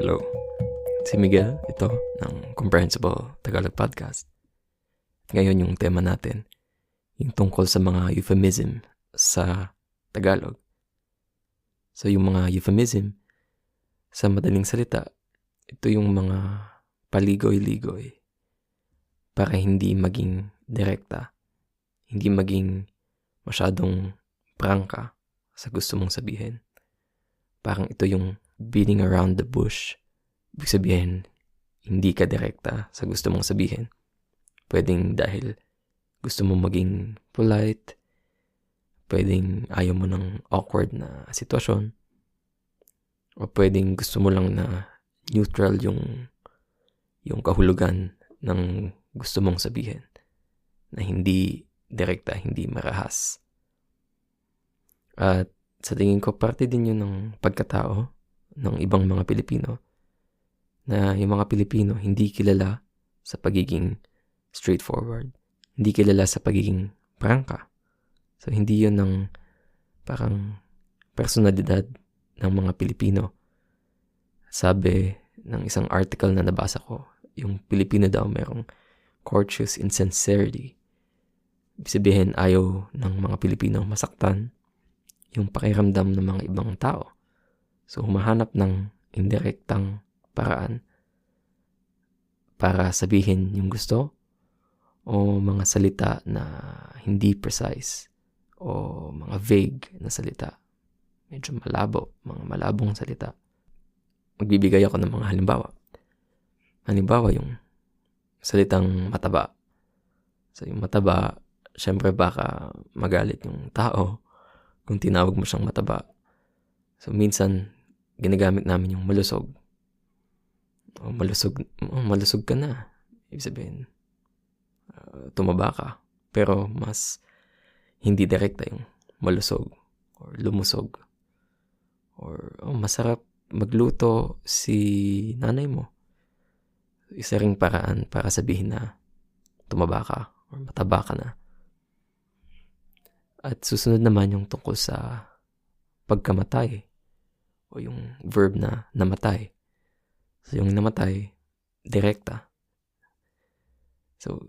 Hello. Si Miguel, ito, ng Comprehensible Tagalog Podcast. Ngayon yung tema natin, yung tungkol sa mga euphemism sa Tagalog. So yung mga euphemism, sa madaling salita, ito yung mga paligoy-ligoy para hindi maging direkta, hindi maging masyadong prangka sa gusto mong sabihin. Parang ito yung beating around the bush. Ibig sabihin, hindi ka direkta sa gusto mong sabihin. Pwedeng dahil gusto mong maging polite, pwedeng ayaw mo ng awkward na sitwasyon, o pwedeng gusto mo lang na neutral yung yung kahulugan ng gusto mong sabihin na hindi direkta, hindi marahas. At sa tingin ko, parte din yun ng pagkatao ng ibang mga Pilipino na yung mga Pilipino hindi kilala sa pagiging straightforward. Hindi kilala sa pagiging prangka. So, hindi yun ng parang personalidad ng mga Pilipino. Sabi ng isang article na nabasa ko, yung Pilipino daw merong courteous insincerity. Ibig sabihin, ayaw ng mga Pilipino masaktan yung pakiramdam ng mga ibang tao. So, humahanap ng indirektang paraan para sabihin yung gusto o mga salita na hindi precise o mga vague na salita medyo malabo, mga malabong salita. Magbibigay ako ng mga halimbawa. Halimbawa, yung salitang mataba. So, yung mataba, syempre baka magalit yung tao kung tinawag mo siyang mataba. So, minsan, ginagamit namin yung malusog. O, malusog, o, malusog ka na. Ibig sabihin, uh, tumaba ka. Pero mas hindi direkta yung malusog or lumusog or oh, masarap magluto si nanay mo. Isa ring paraan para sabihin na tumaba ka or mataba ka na. At susunod naman yung tungkol sa pagkamatay o yung verb na namatay. So yung namatay, direkta. So,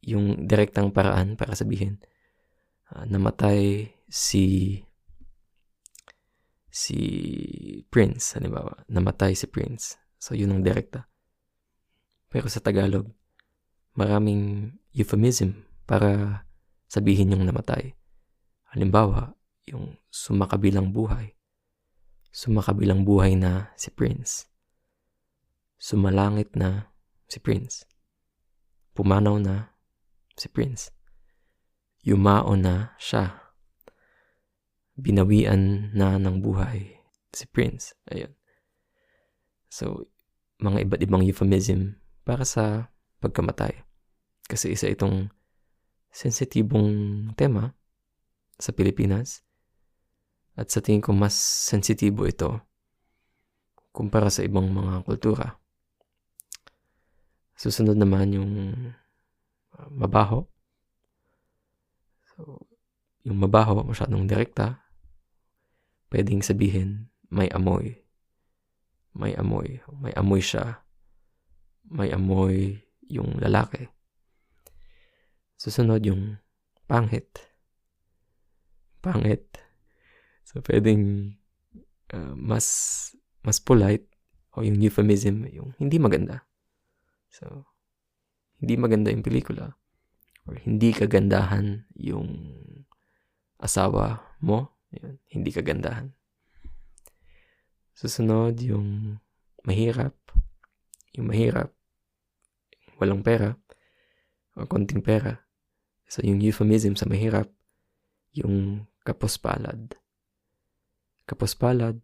yung direktang paraan para sabihin, uh, namatay si si Prince, halimbawa, namatay si Prince. So, yun ang direkta. Pero sa Tagalog, maraming euphemism para sabihin yung namatay. Halimbawa, yung sumakabilang buhay. Sumakabilang buhay na si Prince. Sumalangit na si Prince. Pumanaw na si Prince. Yumao na siya binawian na ng buhay si Prince. Ayun. So, mga iba't ibang euphemism para sa pagkamatay. Kasi isa itong sensitibong tema sa Pilipinas. At sa tingin ko mas sensitibo ito kumpara sa ibang mga kultura. Susunod naman yung uh, mabaho. So, yung mabaho, masyadong direkta, pwedeng sabihin may amoy. May amoy. May amoy siya. May amoy yung lalaki. Susunod yung pangit. Pangit. So, pwedeng uh, mas mas polite o yung euphemism, yung hindi maganda. So, hindi maganda yung pelikula or hindi kagandahan yung asawa mo yun, hindi kagandahan. Susunod, yung mahirap. Yung mahirap, walang pera, o konting pera. So, yung euphemism sa mahirap, yung kapospalad. Kapospalad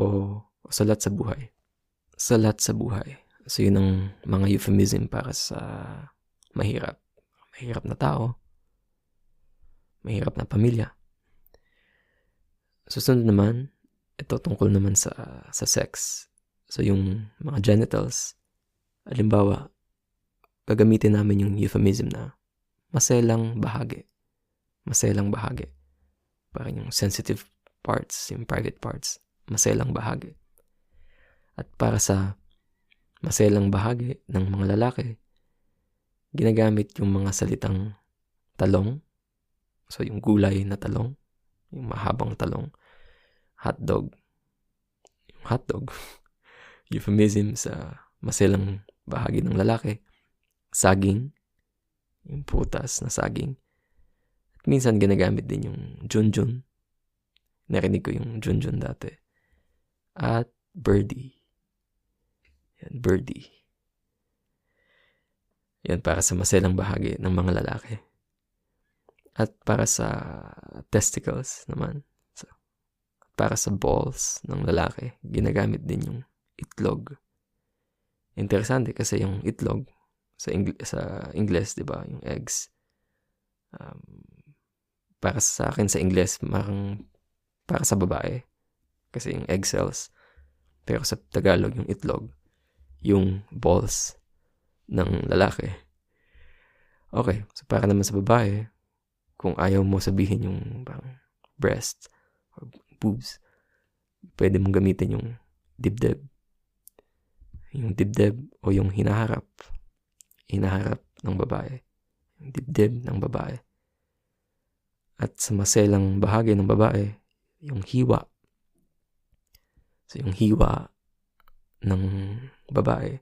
o, o salat sa buhay. Salat sa buhay. So, yun ang mga euphemism para sa mahirap. Mahirap na tao. Mahirap na pamilya. Susunod naman, ito tungkol naman sa, sa sex. So, yung mga genitals, alimbawa, gagamitin namin yung euphemism na maselang bahagi. Maselang bahagi. Parang yung sensitive parts, yung private parts, maselang bahagi. At para sa maselang bahagi ng mga lalaki, ginagamit yung mga salitang talong, so yung gulay na talong, yung mahabang talong, hotdog, yung hotdog, euphemism sa maselang bahagi ng lalaki, saging, yung putas na saging. At minsan ginagamit din yung junjun. Narinig ko yung junjun dati. At birdie. Yan, birdie. Yan para sa maselang bahagi ng mga lalaki. At para sa testicles naman. So, para sa balls ng lalaki, ginagamit din yung itlog. Interesante kasi yung itlog sa Ing- sa Ingles, 'di ba, yung eggs. Um, para sa akin sa Ingles, marang para sa babae kasi yung egg cells. Pero sa Tagalog, yung itlog, yung balls ng lalaki. Okay, so para naman sa babae, kung ayaw mo sabihin yung parang breast or boobs, pwede mong gamitin yung dibdib. Yung dibdib o yung hinaharap. Hinaharap ng babae. Yung dibdib ng babae. At sa maselang bahagi ng babae, yung hiwa. So yung hiwa ng babae,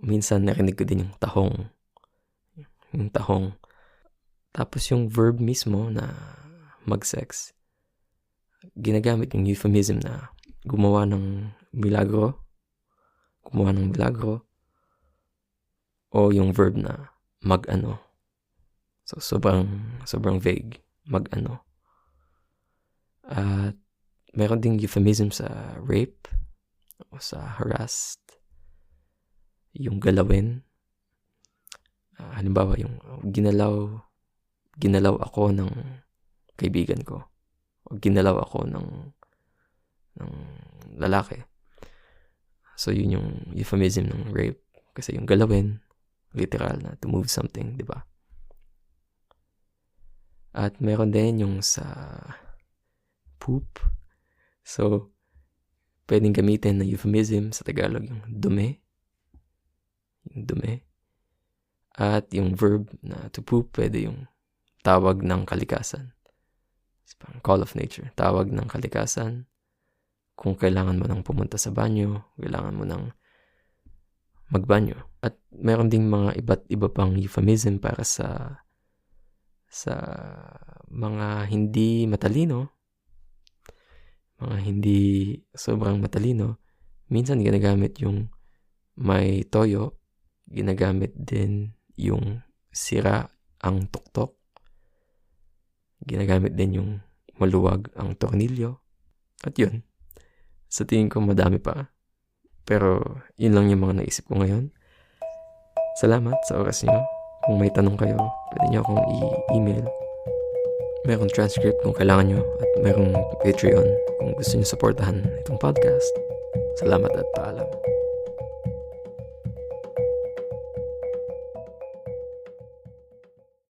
minsan narinig ko din yung tahong. Yung tahong tapos yung verb mismo na mag-sex, ginagamit yung euphemism na gumawa ng milagro, gumawa ng milagro, o yung verb na mag-ano. So, sobrang, sobrang vague. Mag-ano. At meron ding euphemism sa rape o sa harassed. Yung galawin. Uh, halimbawa, yung ginalaw ginalaw ako ng kaibigan ko. O ginalaw ako ng, ng lalaki. So, yun yung euphemism ng rape. Kasi yung galawin, literal na to move something, di ba? At meron din yung sa poop. So, pwedeng gamitin na euphemism sa Tagalog yung dumi. Yung dumi. At yung verb na to poop, pwede yung tawag ng kalikasan. It's call of nature. Tawag ng kalikasan. Kung kailangan mo nang pumunta sa banyo, kailangan mo nang magbanyo. At meron ding mga iba't iba pang euphemism para sa sa mga hindi matalino, mga hindi sobrang matalino, minsan ginagamit yung may toyo, ginagamit din yung sira ang tuktok, Ginagamit din yung maluwag ang tornilyo. At yun. Sa tingin ko madami pa. Pero yun lang yung mga naisip ko ngayon. Salamat sa oras niyo. Kung may tanong kayo, pwede niyo akong i-email. Merong transcript kung kailangan nyo at merong Patreon kung gusto niyo supportahan itong podcast. Salamat at paalam.